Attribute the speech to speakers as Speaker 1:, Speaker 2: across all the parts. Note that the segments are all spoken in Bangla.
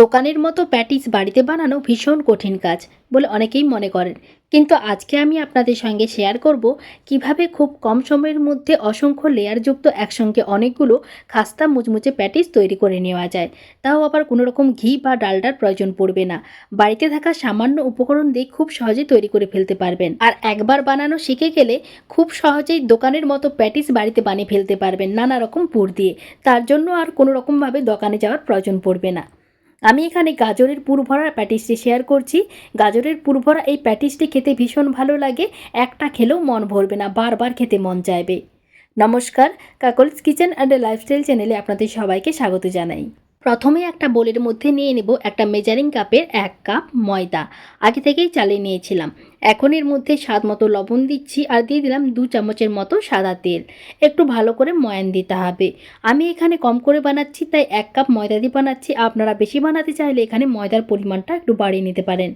Speaker 1: দোকানের মতো প্যাটিস বাড়িতে বানানো ভীষণ কঠিন কাজ বলে অনেকেই মনে করেন। কিন্তু আজকে আমি আপনাদের সঙ্গে শেয়ার করব কীভাবে খুব কম সময়ের মধ্যে অসংখ্য লেয়ারযুক্ত একসঙ্গে অনেকগুলো খাস্তা মুচমুচে প্যাটিস তৈরি করে নেওয়া যায়। তাও আবার কোনো রকম ঘি বা ডালডার প্রয়োজন পড়বে না। বাড়িতে থাকা সামান্য উপকরণ দিয়ে খুব সহজে তৈরি করে ফেলতে পারবেন। আর একবার বানানো শিখে গেলে খুব সহজেই দোকানের মতো প্যাটিস বাড়িতে বানিয়ে ফেলতে পারবেন নানা রকম পুর দিয়ে। তার জন্য আর কোনো রকমভাবে দোকানে যাওয়ার প্রয়োজন পড়বে না। আমি এখানে গাজরের পুরভরা প্যাটিসটি শেয়ার করছি। গাজরের পুরভরা এই প্যাটিসটি খেতে ভীষণ ভালো লাগে। একটা খেলেও মন ভরবে না, বারবার খেতে মন চাইবে। নমস্কার, কাকলস কিচেন অ্যান্ড লাইফস্টাইল চ্যানেলে আপনাদের সবাইকে স্বাগত জানাই। প্রথমে একটা বোলের মধ্যে নিয়ে নেব একটা মেজারিং কাপের এক কাপ ময়দা। আগে থেকেই চালিয়ে নিয়েছিলাম। এখন এর মধ্যে স্বাদ মতো লবণ দিচ্ছি আর দিয়ে দিলাম দু চামচের মতো সাদা তেল। একটু ভালো করে ময়ান দিতে হবে। আমি এখানে কম করে বানাচ্ছি, তাই এক কাপ ময়দা দিয়ে বানাচ্ছি। আপনারা বেশি বানাতে চাইলে এখানে ময়দার পরিমাণটা একটু বাড়িয়ে নিতে পারেন।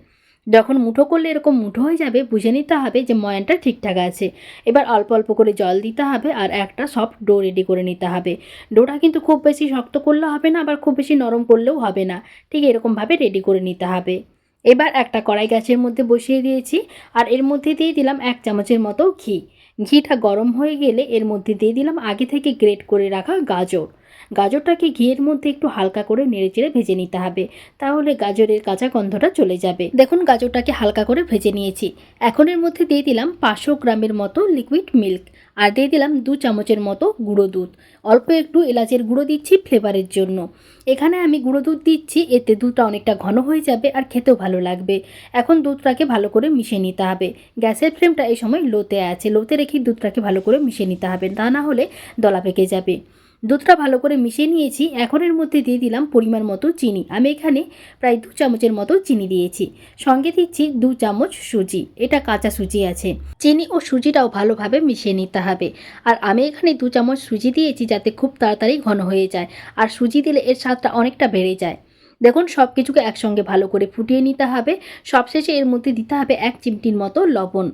Speaker 1: যখন মুঠো করলে এরকম মুঠো হয়ে যাবে, বুঝে নিতে হবে যে ময়ানটা ঠিকঠাক আছে। এবার অল্প অল্প করে জল দিতে হবে আর একটা সফট ডো রেডি করে নিতে হবে। ডোটা কিন্তু খুব বেশি শক্ত করলেও হবে না, আবার খুব বেশি নরম করলেও হবে না। ঠিক এরকমভাবে রেডি করে নিতে হবে। এবার একটা কড়াই গাছের মধ্যে বসিয়ে দিয়েছি আর এর মধ্যে দিয়ে দিলাম এক চামচের মতো ঘি। ঘিটা গরম হয়ে গেলে এর মধ্যে দিয়ে দিলাম আগে থেকে গ্রেট করে রাখা গাজর। গাজরটাকে ঘিয়ের মধ্যে একটু হালকা করে নেড়েচেড়ে ভেজে নিতে হবে। তাহলে গাজরের কাঁচা গন্ধটা চলে যাবে। দেখুন, গাজরটাকে হালকা করে ভেজে নিয়েছি। এখন এর মধ্যে দিয়ে দিলাম পাঁচশো গ্রামের মতো লিকুইড মিল্ক আর দিয়ে দিলাম দু চামচের মতো গুঁড়ো দুধ। অল্প একটু এলাচের গুঁড়ো দিচ্ছি ফ্লেভারের জন্য। এখানে আমি গুঁড়ো দুধ দিচ্ছি, এতে দুধটা অনেকটা ঘন হয়ে যাবে আর খেতেও ভালো লাগবে। এখন দুধটাকে ভালো করে মিশিয়ে নিতে হবে। গ্যাসের ফ্লেমটা এই সময় লোতে আছে। লোতে রেখে দুধটাকে ভালো করে মিশিয়ে নিতে হবে। তা না হলে দলা পেকে যাবে। দুধটা ভালো করে মিশিয়ে নিয়েছি। এখন এর মধ্যে দিয়ে দিলাম পরিমাণ মতো চিনি। আমি এখানে প্রায় দু চামচের মতো চিনি দিয়েছি। সঙ্গে দিচ্ছি দু চামচ সুজি। এটা কাঁচা সুজি আছে। চিনি ও সুজিটাও ভালোভাবে মিশিয়ে নিতে হবে। আর আমি এখানে দু চামচ সুজি দিয়েছি যাতে খুব তাড়াতাড়ি ঘন হয়ে যায়। আর সুজি দিলে এর স্বাদটা অনেকটা বেড়ে যায়। দেখুন সব কিছুকে একসঙ্গে ভালো করে ফুটিয়ে নিতে হবে। সবশেষে এর মধ্যে দিতে হবে এক চিমটির মতো লবণ।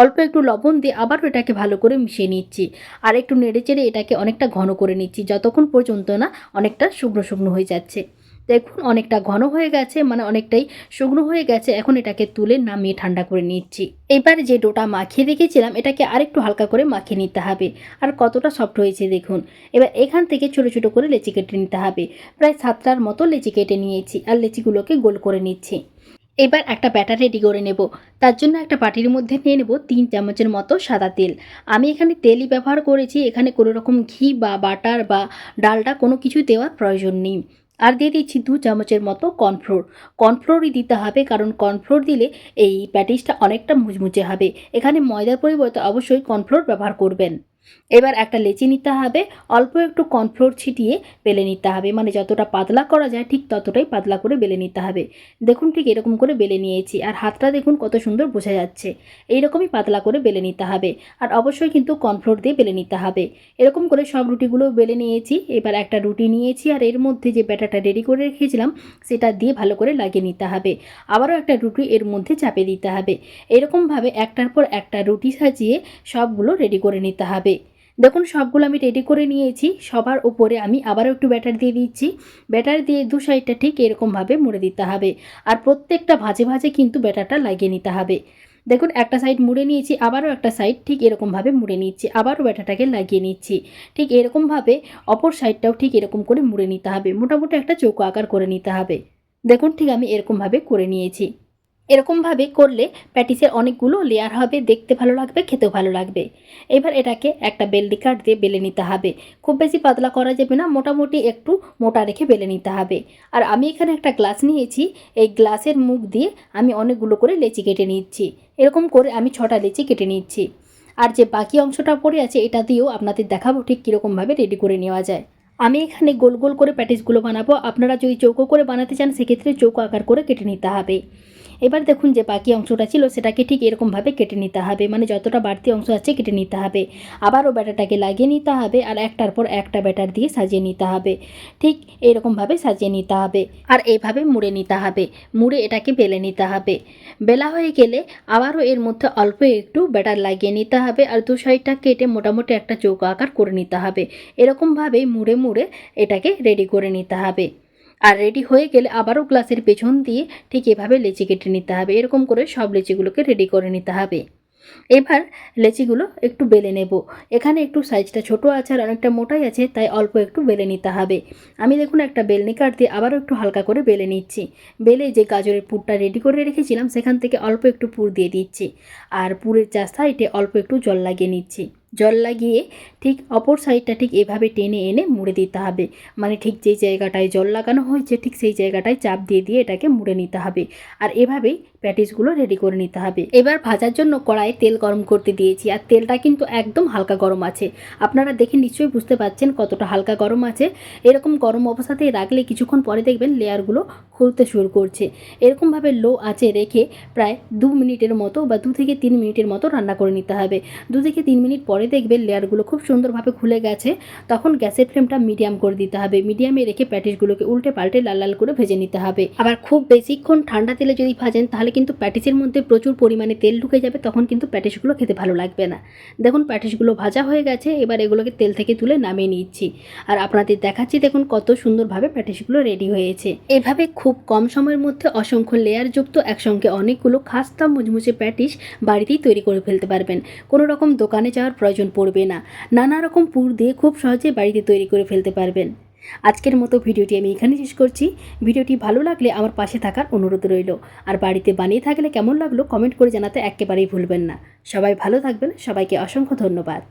Speaker 1: অল্প একটু লবণ দিয়ে আবারও এটাকে ভালো করে মিশিয়ে নিচ্ছি। আর একটু নেড়ে চেড়ে এটাকে অনেকটা ঘন করে নিচ্ছি, যতক্ষণ পর্যন্ত না অনেকটা শুকনো শুকনো হয়ে যাচ্ছে। দেখুন, অনেকটা ঘন হয়ে গেছে মানে অনেকটাই শুকনো হয়ে গেছে। এখন এটাকে তুলে নামিয়ে ঠান্ডা করে নিচ্ছি। এবার যে ডোটা মাখিয়ে রেখেছিলাম, এটাকে আরেকটু হালকা করে মাখিয়ে নিতে হবে। আর কতটা সফট হয়েছে দেখুন। এবার এখান থেকে ছোটো ছোটো করে লেচি কেটে নিতে হবে। প্রায় সাতটার মতো লেচি কেটে নিয়েছি, আর লেচিগুলোকে গোল করে নিচ্ছি। এবার একটা ব্যাটার রেডি করে নেব। তার জন্য একটা বাটির মধ্যে নিয়ে নেব তিন চামচের মতো সাদা তেল। আমি এখানে তেলই ব্যবহার করেছি, এখানে কোনো রকম ঘি বা বাটার বা ডালটা কোনো কিছু দেওয়ার প্রয়োজন নেই। আর দিয়ে দিচ্ছি দু চামচের মতো কর্নফ্লোর কর্নফ্লোরই দিতে হবে, কারণ কর্নফ্লোর দিলে এই প্যাটিসটা অনেকটা মুচমুচে হবে। এখানে ময়দার পরিবর্তে অবশ্যই কর্নফ্লোর ব্যবহার করবেন। এবার একটা লেচি নিতে হবে, অল্প একটু কর্নফ্লোর ছিটিয়ে বেলে নিতে হবে মানে যতটা পাতলা করা যায় ঠিক ততটাই পাতলা করে বেলে নিতে হবে। দেখুন ঠিক এরকম করে বেলে নিয়েছি, আর হাতটা দেখুন কত সুন্দর বোঝা যাচ্ছে। এইরকমই পাতলা করে বেলে নিতে হবে, আর অবশ্যই কিন্তু কর্নফ্লোর দিয়ে বেলে নিতে হবে। এরকম করে সব রুটিগুলো বেলে নিয়েছি, এবার একটা রুটি নিয়েছি, আর এর মধ্যে যে ব্যাটারটা রেডি করে রেখেছিলাম, সেটা দিয়ে ভালো করে লাগিয়ে নিতে হবে। আবারও একটা রুটি এর মধ্যে চাপে দিতে হবে। এরকমভাবে একটার পর একটা রুটি সাজিয়ে সবগুলো রেডি করে নিতে হবে। দেখুন, সবগুলো আমি রেডি করে নিয়েছি। সবার উপরে আমি আবারও একটু ব্যাটার দিয়ে দিচ্ছি। ব্যাটার দিয়ে দু সাইডটা ঠিক এরকমভাবে মুড়ে দিতে হবে। আর প্রত্যেকটা ভাজে ভাজে কিন্তু ব্যাটারটা লাগিয়ে নিতে হবে। দেখুন, একটা সাইড মুড়ে নিয়েছি, আবারও একটা সাইড ঠিক এরকমভাবে মুড়ে নিচ্ছি, আবারও ব্যাটাটাকে লাগিয়ে নিচ্ছি। ঠিক এরকমভাবে অপর সাইডটাও ঠিক এরকম করে মুড়ে নিতে হবে। মোটামুটি একটা চৌকো আকার করে নিতে হবে। দেখুন, ঠিক আমি এরকমভাবে করে নিয়েছি। এরকমভাবে করলে প্যাটিসের অনেকগুলো লেয়ার হবে, দেখতে ভালো লাগবে, খেতেও ভালো লাগবে। এবার এটাকে একটা বেলডি কাঠ দিয়ে বেলে নিতে হবে। খুব বেশি পাতলা করা যাবে না, মোটামুটি একটু মোটা রেখে বেলে নিতে হবে। আর আমি এখানে একটা গ্লাস নিয়েছি, এই গ্লাসের মুখ দিয়ে আমি অনেকগুলো করে লেচি কেটে নিচ্ছি। এরকম করে আমি ছটা লেচি কেটে নিচ্ছি। আর যে বাকি অংশটা পড়ে আছে, এটা দিয়েও আপনাদের দেখাবো ঠিক কীরকমভাবে রেডি করে নেওয়া যায়। আমি এখানে গোল গোল করে প্যাটিসগুলো বানাবো। আপনারা যদি চৌকো করে বানাতে চান, সেক্ষেত্রে চৌকো আকার করে কেটে নিতে হবে। এবার দেখুন যে বাকি অংশটা ছিল, সেটাকে ঠিক এরকমভাবে কেটে নিতে হবে। মানে যতটা বাড়তি অংশ আছে কেটে নিতে হবে। আবারও ব্যাটারটাকে লাগিয়ে নিতে হবে আর একটার পর একটা ব্যাটার দিয়ে সাজিয়ে নিতে হবে। ঠিক এরকমভাবে সাজিয়ে নিতে হবে আর এইভাবে মুড়ে নিতে হবে। মুড়ে এটাকে বেলে নিতে হবে। বেলা হয়ে গেলে আবারও এর মধ্যে অল্প একটু ব্যাটার লাগিয়ে নিতে হবে আর দু সাইডটা কেটে মোটামুটি একটা চৌকো আকার করে নিতে হবে। এরকমভাবেই মুড়ে মুড়ে এটাকে রেডি করে নিতে হবে। আর রেডি হয়ে গেলে আবারও গ্লাসের পেছন দিয়ে ঠিক এভাবে লেচি কেটে নিতে হবে। এরকম করে সব লেচিগুলোকে রেডি করে নিতে হবে। এবার লেচিগুলো একটু বেলে নেব। এখানে একটু সাইজটা ছোট আছে আর অনেকটা মোটাই আছে, তাই অল্প একটু বেলে নিতে হবে। আমি দেখুন একটা বেলনি কাঠ দিয়ে আবারও একটু হালকা করে বেলে নিচ্ছি। বেলে যে গাজরের পুরটা রেডি করে রেখেছিলাম, সেখান থেকে অল্প একটু পুর দিয়ে দিচ্ছি। আর পুরের চা সাইডে অল্প একটু জল লাগিয়ে নিচ্ছি। জল লাগিয়ে ঠিক অপর সাইডটা ঠিক এভাবে টেনে এনে মুড়ে দিতে হবে। মানে ঠিক যেই জায়গাটায় জল লাগানো হয়েছে, ঠিক সেই জায়গাটায় চাপ দিয়ে দিয়ে এটাকে মুড়ে নিতে হবে। আর এভাবেই প্যাটিসগুলো রেডি করে নিতে হবে। এবার ভাজার জন্য কড়াইয়ে তেল গরম করতে দিয়েছি। আর তেলটা কিন্তু একদম হালকা গরম আছে। আপনারা দেখে নিশ্চয়ই বুঝতে পারছেন কতটা হালকা গরম আছে। এরকম গরম অবস্থাতেই রাখলে কিছুক্ষণ পরে দেখবেন লেয়ারগুলো খুলতে শুরু করছে। এরকমভাবে লো আঁচে রেখে প্রায় দু মিনিটের মতো বা দু থেকে তিন মিনিটের মতো রান্না করে নিতে হবে। দু থেকে তিন মিনিট পরে দেখবেন লেয়ারগুলো খুব সুন্দরভাবে খুলে গেছে, তখন গ্যাসের ফ্লেমটা মিডিয়াম করে দিতে হবে। মিডিয়ামে রেখে প্যাটিসগুলোকে উল্টে পাল্টে লাল লাল করে ভেজে নিতে হবে। আবার খুব বেশিক্ষণ ঠান্ডা তেলে যদি ভাজেন, তাহলে কিন্তু প্যাটিসের মধ্যে প্রচুর পরিমাণে তেল ঢুকে যাবে, তখন কিন্তু প্যাটিসগুলো খেতে ভালো লাগবে না। দেখুন প্যাটিসগুলো ভাজা হয়ে গেছে, এবার এগুলোকে তেল থেকে তুলে নামিয়ে নিচ্ছি। আর আপনাদের দেখাচ্ছি, দেখুন কত সুন্দরভাবে প্যাটিসগুলো রেডি হয়েছে। এভাবে খুব কম সময়ের মধ্যে অসংখ্য লেয়ারযুক্ত একসঙ্গে অনেকগুলো খাস্তা মুচমুচে প্যাটিস বাড়িতেই তৈরি করে ফেলতে পারবেন। কোনো রকম দোকানে যাওয়ার প্রয়োজন পড়বে না। নানা রকম পুর দিয়ে খুব সহজে বাড়িতে তৈরি করে ফেলতে পারবেন। আজকের মতো ভিডিওটি আমি এখানে শেষ করছি। ভিডিওটি ভালো লাগলে আমার পাশে থাকার অনুরোধ রইল। আর বাড়িতে বানিয়ে থাকলে কেমন লাগল কমেন্ট করে জানাতে একেবারেই ভুলবেন না। সবাই ভালো থাকবেন। সবাইকে অসংখ্য ধন্যবাদ।